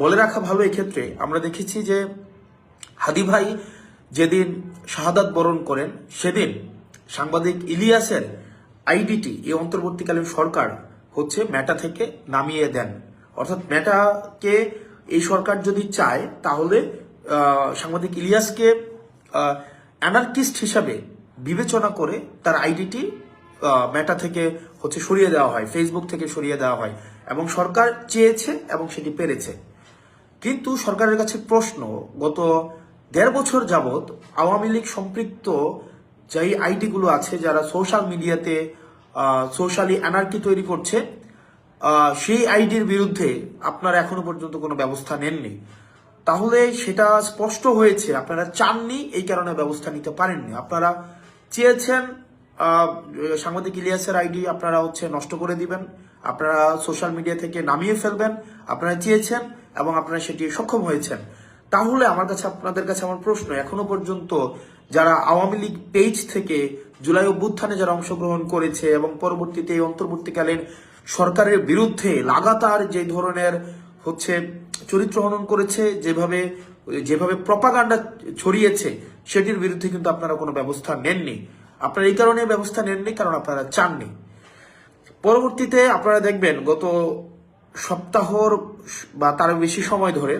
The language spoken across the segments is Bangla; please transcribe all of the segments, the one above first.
বলে রাখা ভালো এক্ষেত্রে। আমরা দেখেছি যে হাদি ভাই যেদিন শাহাদাত বরণ করেন, সেদিন সাংবাদিক ইলিয়াসের আইডিটি, এই অন্তর্বর্তীকালীন সরকার হচ্ছে মেটা থেকে নামিয়ে দেন। অর্থাৎ মেটাকে এই সরকার যদি চায়, তাহলে সাংবাদিক ইলিয়াসকে অ্যানার্কিস্ট হিসাবে বিবেচনা করে তার আইডিটি মেটা থেকে হচ্ছে সরিয়ে দেওয়া হয়, ফেসবুক থেকে সরিয়ে দেওয়া হয়। এবং সরকার চেয়েছে এবং সেটি পেরেছে। কিন্তু সরকারের কাছে প্রশ্ন, গত দেড় বছর যাবৎ আওয়ামী লীগ সম্পৃক্ত যেই আইডিগুলো আছে, যারা সোশ্যাল মিডিয়াতে সোশ্যালি অ্যানার্কি তৈরি করছে সেই আইডির বিরুদ্ধে আপনারা এখনও পর্যন্ত কোনো ব্যবস্থা নেননি। তাহলে সেটা স্পষ্ট হয়েছে, আপনারা চাননি, এই কারণে ব্যবস্থা নিতে পারেননি। আপনারা চেয়েছেন সাংবাদিক ইলিয়াসের আইডি আপনারা হচ্ছে নষ্ট করে দিবেন, আপনারা সোশ্যাল মিডিয়া থেকে নামিয়ে ফেলবেন, আপনারা চেয়েছেন এবং আপনারা সেটি সক্ষম হয়েছেন। তাহলে আমার কাছে, আপনাদের কাছে আমার প্রশ্ন, এখনও পর্যন্ত যারা আওয়ামী লীগ পেজ থেকে জুলাই অভ্যুত্থানে যারা অংশগ্রহণ করেছে এবং পরবর্তীতে অন্তর্বর্তীকালীন সরকারের বিরুদ্ধে লাগাতার যে ধরনের হচ্ছে চরিত্র হনন করেছে, যেভাবে যেভাবে প্রপাগান্ডা ছড়িয়েছে, সেটির বিরুদ্ধে কিন্তু আপনারা কোনো ব্যবস্থা নেননি। আপনারা এই কারণে ব্যবস্থা নেননি, কারণ আপনারা চাননি। পরবর্তীতে আপনারা দেখবেন, গত সপ্তাহর বা তার বেশি সময় ধরে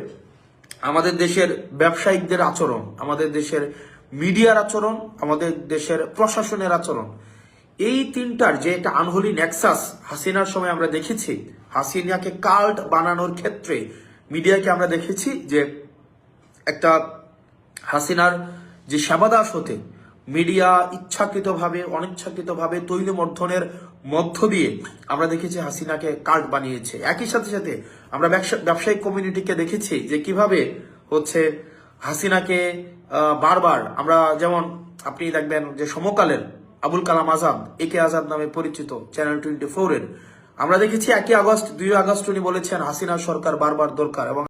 আমাদের দেশের ব্যবসায়িকদের আচরণ, আমাদের দেশের মিডিয়ার আচরণ, আমাদের দেশের প্রশাসনের আচরণ, এই তিনটার যে একটা আনহোলি নেক্সাস হাসিনার সময় আমরা দেখেছি, হাসিনাকে কাল্ট বানানোর ক্ষেত্রে মিডিয়াকে আমরা দেখেছি যে একটা হাসিনার যে সেবাদাস হতে মিডিয়া ইচ্ছাকৃতভাবে, অনিচ্ছাকৃতভাবে তৈলমর্ধনের মধ্য দিয়ে আমরা দেখেছি হাসিনাকে কার্ড বানিয়েছে। একই সাথে সাথে আমরা ব্যবসা- ব্যবসায়িক কমিউনিটিকে দেখেছি যে কীভাবে হচ্ছে হাসিনাকে বারবার আমরা যেমন আপনি দেখবেন যে সমকালের আবুল কালাম আজাদ, এ কে আজাদ নামে পরিচিত চ্যানেল টোয়েন্টি ফোরের আমরা দেখেছি একই আগস্ট, দুই আগস্ট উনি বলেছেন হাসিনা সরকার বারবার দরকার এবং